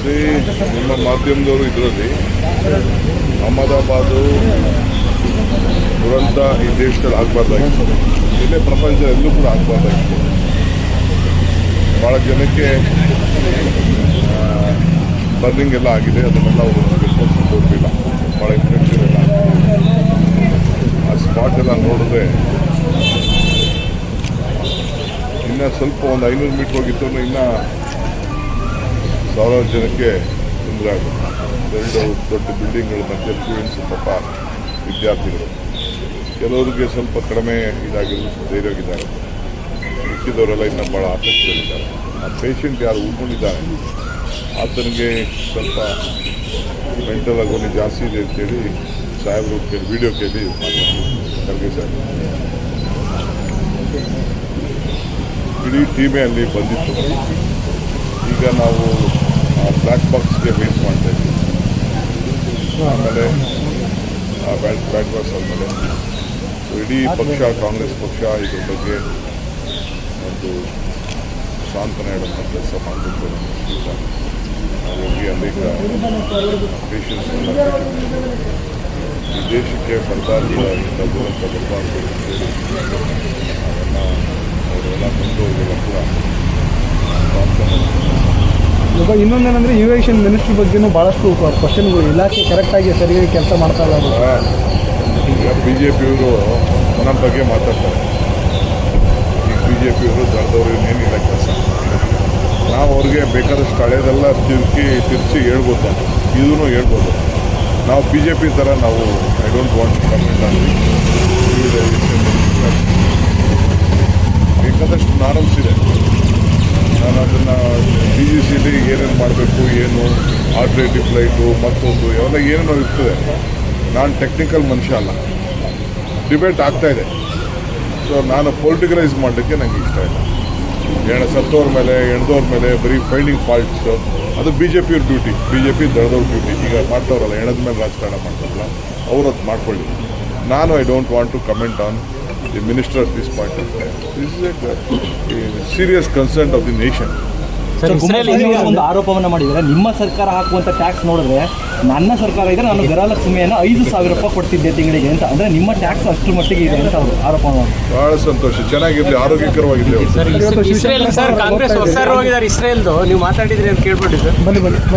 C ನಿಮ್ಮ ಮಾಧ್ಯಮದವರು ಇದರಲ್ಲಿ ಅಹಮದಾಬಾದು ದುರಂತ ಈ ದೇಶದಲ್ಲಿ ಆಗಬಾರ್ದಾಗಿತ್ತು. ಇಲ್ಲೇ ಪ್ರಪಂಚ ಎಲ್ಲೂ ಕೂಡ ಆಗಬಾರ್ದಾಗಿತ್ತು. ಭಾಳ ಜನಕ್ಕೆ ಬರ್ನಿಂಗ್ ಎಲ್ಲ ಆಗಿದೆ. ಅದನ್ನೆಲ್ಲ ಅವರು ರೆಸ್ಪಾನ್ಸ್ ಕೊಡಲಿಲ್ಲ ಭಾಳ ಇನ್ಫೆಕ್ಷನ್ ಎಲ್ಲ. ಆ ಸ್ಪಾಟ್ ಎಲ್ಲ ನೋಡಿದ್ರೆ ಇನ್ನು ಸ್ವಲ್ಪ ಒಂದು ಐನೂರು ಮೀಟ್ರ್ ಹೋಗಿತ್ತು ಇನ್ನೂ ಸಾವಿರಾರು ಜನಕ್ಕೆ ತೊಂದರೆ ಆಗುತ್ತೆ ಎರಡು ದೊಡ್ಡ ಬಿಲ್ಡಿಂಗ್ಗಳ ಮಧ್ಯೆ ಸ್ಟೂಡೆಂಟ್ಸ್ ಪಾಪ ವಿದ್ಯಾರ್ಥಿಗಳು. ಕೆಲವರಿಗೆ ಸ್ವಲ್ಪ ಕಡಿಮೆ ಇದಾಗಿರೋದು ಧೈರ್ಯವಾಗಿದ್ದಾರೆ. ಮಿಕ್ಕಿದವರೆಲ್ಲ ಇನ್ನೂ ಭಾಳ ಆಸಕ್ತಿಯಲ್ಲಿದ್ದಾರೆ. ಆ ಪೇಷಂಟ್ ಯಾರು ಉಳ್ಕೊಂಡಿದ್ದಾರೆ, ಆತನಿಗೆ ಸ್ವಲ್ಪ ಮೆಂಟಲ್ ಆಗೋನಿ ಜಾಸ್ತಿ ಇದೆ ಅಂತೇಳಿ ಸಾಹೇಬರು ಕೇಳಿ, ವಿಡಿಯೋ ಕೇಳಿ ಖರ್ಗೆ ಸರ್ ಇಡೀ ಟೀಮೇ ಅಲ್ಲಿ ಬಂದಿತ್ತು. ಈಗ ನಾವು ಬ್ಲ್ಯಾಕ್ ಬಾಕ್ಸ್ಗೆ ವೇಟ್ ಮಾಡ್ತಾ ಇದ್ದೀವಿ. ಆಮೇಲೆ, ಆ ಬ್ಯಾಟ್ ಬ್ಯಾಟ್ ಬಾಕ್ಸ್ ಆದಮೇಲೆ ಇಡೀ ಪಕ್ಷ, ಕಾಂಗ್ರೆಸ್ ಪಕ್ಷ ಇದ್ರ ಬಗ್ಗೆ ಒಂದು ಸಾಂತ್ವನ ಹೇಳುವಂಥ ಕೆಲಸ ಮಾಡಬೇಕು ಈಗ ನಾವು ಹೋಗಿ ಅನೇಕ ಪೇಷಂಟ್ಸ್ನೆಲ್ಲ ಈ ದೇಶಕ್ಕೆ ಬರಬಾರ್ದು ಇಂಥ ದುರಂತ ಬರಬಾರ್ದು ಅಂತೇಳಿ ಅದನ್ನು ಅವರೆಲ್ಲ ಬಂದವರೆಲ್ಲ ಕೂಡ ಸಾಂತ್ವನ ಇವಾಗ ಇನ್ನೊಂದೇನಂದ್ರೆ ಇನ್ವೇಷನ್ ಮಿನಿಸ್ಟ್ರಿ ಬಗ್ಗೆನೂ ಭಾಳಷ್ಟು ಕ್ವಶನ್ಗಳು ಇಲಾಖೆ ಕರೆಕ್ಟಾಗಿ ಸರಿಯಾಗಿ ಕೆಲಸ ಮಾಡ್ತಾ ಇಲ್ಲ. ಈಗ ಬಿ ಜೆ ಪಿಯವರು ನಮ್ಮ ಬಗ್ಗೆ ಮಾತಾಡ್ತಾರೆ ಈಗ ಬಿ ಜೆ ಪಿಯವರು ದೊಡ್ಡವರು ಏನಿಲ್ಲ ಕೆಲಸ ನಾವು ಅವ್ರಿಗೆ ಬೇಕಾದಷ್ಟು ಹಳೆಯದೆಲ್ಲ ತಿರುಗಿ ತಿರುಚಿ ಹೇಳ್ಬೋದು ಇದೂ ಹೇಳ್ಬೋದು ನಾವು ಬಿ ಜೆ ಪಿ ಥರ ನಾವು ಐ ಡೋಂಟ್ ವಾಂಟ್ ಕಮೆಂಟ್ ಆಗಿ ಬೇಕಾದಷ್ಟು ನಾರ್ಮ್ಸ್ ಇದೆ ನಾನು ಅದನ್ನು ಡಿ ಜಿ ಸಿಲಿ ಏನೇನು ಮಾಡಬೇಕು, ಏನು ಆಲ್ಟರ್ನೇಟಿವ್ ಫ್ಲೈಟು ಮತ್ತೊಂದು ಇವೆಲ್ಲ ಏನೇನೋ ಇರ್ತದೆ. ನಾನು ಟೆಕ್ನಿಕಲ್ ಮನುಷ್ಯ ಅಲ್ಲ. ಡಿಬೇಟ್ ಇದೆ. ಸೊ ನಾನು ಪೊಲಿಟಿಕಲೈಸ್ ಮಾಡಲಿಕ್ಕೆ ನನಗೆ ಇಷ್ಟ ಇಲ್ಲ. ಎಣ ಸತ್ತೋರ ಮೇಲೆ, ಎಣ್ದೋರ ಮೇಲೆ, ಬರೀ ಫೈಂಡಿಂಗ್ ಫಾಲ್ಟ್ಸ್ ಅದು ಬಿ ಜೆ ಪಿಯವ್ರ ಡ್ಯೂಟಿ ಬಿ ಜೆ ಪಿ ದಳದವ್ರ ಡ್ಯೂಟಿ ಈಗ ಮಾಡ್ತವ್ರಲ್ಲ, ಎಣದ ಮೇಲೆ ರಾಜಕಾರಣ ಮಾಡ್ತಾರಲ್ಲ ಅವ್ರು ಅದು ಮಾಡ್ಕೊಳ್ಳಿ. ನಾನು I don't want to comment on the minister of this point of this is a serious concern of the nation sir Israel ಒಂದು ಆರೋಪವನ್ನ ಮಾಡಿದ್ದಾರೆ? ನಿಮ್ಮ ಸರ್ಕಾರ ಹಾಕುವಂತ ಟ್ಯಾಕ್ಸ್ ನೋಡಿದ್ರೆ ನನ್ನ ಸರ್ಕಾರ ಇದ್ರೆ ನಾನು ಗೃಹಲಕ್ಷ್ಮಿಯನ್ನು ಐದು ಸಾವಿರ ರೂಪಾಯಿ ಕೊಡ್ತಿದ್ದೆ ತಿಂಗಳಿಗೆ ಅಂತ. ಅಂದ್ರೆ ನಿಮ್ಮ ಟ್ಯಾಕ್ಸ್ ಅಷ್ಟು ಮಟ್ಟಿಗೆ ಇದೆ ಅಂತ ಅವರು ಆರೋಪ ಬಹಳ ಭಾಳ ಸಂತೋಷ. ಚೆನ್ನಾಗಿರಲಿ ಆರೋಗ್ಯಕರವಾಗಿರಲಿ ಇಸ್ರೇಲ್ ಸರ್ ಕಾಂಗ್ರೆಸ್ ಇಸ್ರೇಲ್ದು. ನೀವು ಮಾತಾಡಿದ್ರಿ ಅಂತ ಕೇಳ್ಬಿಟ್ಟು ಸರ್. ಬನ್ನಿ ಬನ್ನಿ ಬನ್ನಿ.